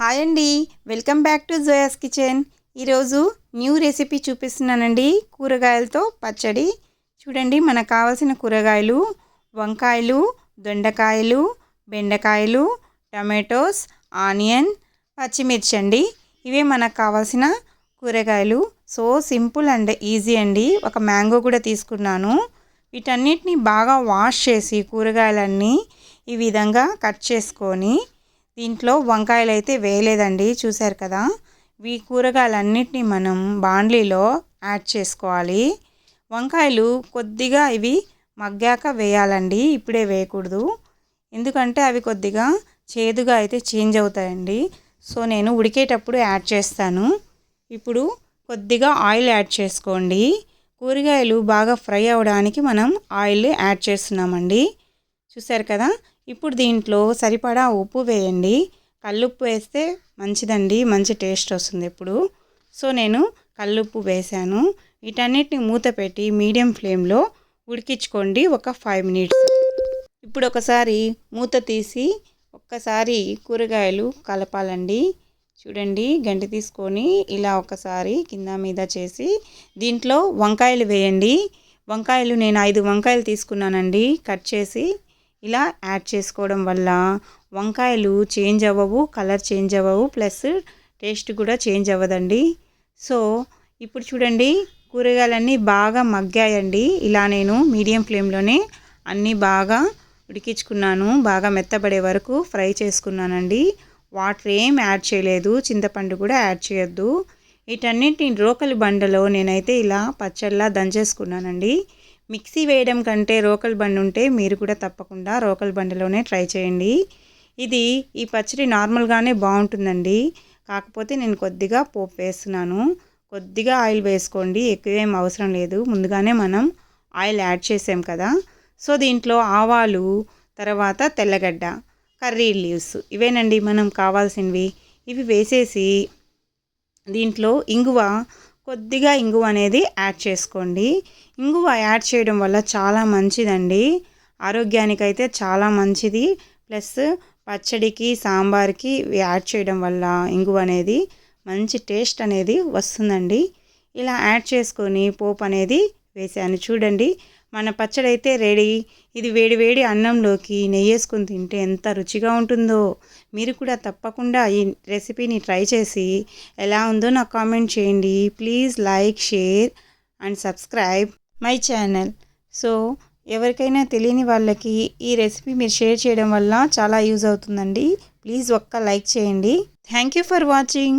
Hi అండి. Welcome back to Joya's kitchen. ఈరోజు new recipe చూపిస్తున్నానండి. కూరగాయలతో పచ్చడి. చూడండి మనకు కావాల్సిన కూరగాయలు వంకాయలు దొండకాయలు బెండకాయలు టమాటోస్ ఆనియన్ పచ్చిమిర్చి అండి. ఇవే మనకు కావాల్సిన కూరగాయలు. సో సింపుల్ అండ్ ఈజీ అండి. ఒక మ్యాంగో కూడా తీసుకున్నాను. వీటన్నిటిని బాగా వాష్ చేసి కూరగాయలన్నీ ఈ విధంగా కట్ చేసుకొని దీంట్లో వంకాయలు అయితే వేయలేదండి చూశారు కదా. ఈ కూరగాయలన్నిటిని మనం బాండ్లీలో యాడ్ చేసుకోవాలి. వంకాయలు కొద్దిగా ఇవి మగ్గాక వేయాలండి ఇప్పుడే వేయకూడదు. ఎందుకంటే అవి కొద్దిగా చేదుగా అయితే చేంజ్ అవుతాయండి. సో నేను ఉడికేటప్పుడు యాడ్ చేస్తాను. ఇప్పుడు కొద్దిగా ఆయిల్ యాడ్ చేసుకోండి. కూరగాయలు బాగా ఫ్రై అవ్వడానికి మనం ఆయిల్ యాడ్ చేస్తున్నామండి. చూసారు కదా ఇప్పుడు దీంట్లో సరిపడా ఉప్పు వేయండి. కల్లుప్పు వేస్తే మంచిదండి మంచి టేస్ట్ వస్తుంది ఎప్పుడు. సో నేను కల్లుప్పు వేశాను వీటన్నిటిని మూత పెట్టి మీడియం ఫ్లేమ్లో ఉడికించుకోండి ఒక ఫైవ్ మినిట్స్. ఇప్పుడు ఒకసారి మూత తీసి ఒక్కసారి కూరగాయలు కలపాలండి. చూడండి గంటి తీసుకొని ఇలా ఒకసారి కింద మీద చేసి దీంట్లో వంకాయలు వేయండి. వంకాయలు నేను ఐదు వంకాయలు తీసుకున్నానండి. కట్ చేసి ఇలా యాడ్ చేసుకోవడం వల్ల వంకాయలు చేంజ్ అవ్వవు కలర్ చేంజ్ అవ్వవు ప్లస్ టేస్ట్ కూడా చేంజ్ అవ్వదండి. సో ఇప్పుడు చూడండి కూరగాయలన్నీ బాగా మగ్గాయండి. ఇలా నేను మీడియం ఫ్లేమ్లోనే అన్నీ బాగా ఉడికించుకున్నాను. బాగా మెత్తబడే వరకు ఫ్రై చేసుకున్నానండి. వాటర్ ఏం యాడ్ చేయలేదు. చింతపండు కూడా యాడ్ చేయొద్దు. వీటన్నిటిని రోకలి బండలో నేనైతే ఇలా పచ్చళ్ళ దంచేసుకున్నానండి. మిక్సీ వేయడం కంటే రోకల్ బండి ఉంటే మీరు కూడా తప్పకుండా రోకల్ బండిలోనే ట్రై చేయండి. ఇది ఈ పచ్చడి నార్మల్గానే బాగుంటుందండి. కాకపోతే నేను కొద్దిగా పోపు వేస్తున్నాను. కొద్దిగా ఆయిల్ వేసుకోండి. ఎక్కువేం అవసరం లేదు. ముందుగానే మనం ఆయిల్ యాడ్ చేసాం కదా. సో దీంట్లో ఆవాలు తర్వాత తెల్లగడ్డ కర్రీ లీవ్స్ ఇవేనండి మనం కావాల్సినవి. ఇవి వేసేసి దీంట్లో ఇంగువ కొద్దిగా ఇంగువ అనేది యాడ్ చేసుకోండి. ఇంగువ యాడ్ చేయడం వల్ల చాలా మంచిదండి. ఆరోగ్యానికి అయితే చాలా మంచిది. ప్లస్ పచ్చడికి సాంబార్కి యాడ్ చేయడం వల్ల ఇంగువ అనేది మంచి టేస్ట్ అనేది వస్తుందండి. ఇలా యాడ్ చేసుకొని పోపు అనేది వేసాను. చూడండి మన పచ్చడి అయితే రెడీ. ఇది వేడి వేడి అన్నంలోకి నెయ్యేసుకుని తింటే ఎంత రుచిగా ఉంటుందో. మీరు కూడా తప్పకుండా ఈ రెసిపీని ట్రై చేసి ఎలా ఉందో నాకు కామెంట్ చేయండి. Please like share and subscribe my channel. So ఎవరికైనా తెలియని వాళ్ళకి ఈ రెసిపీ మీరు షేర్ చేయడం వల్ల చాలా యూజ్ అవుతుందండి. ప్లీజ్ ఒక్క లైక్ చేయండి. Thank you for watching.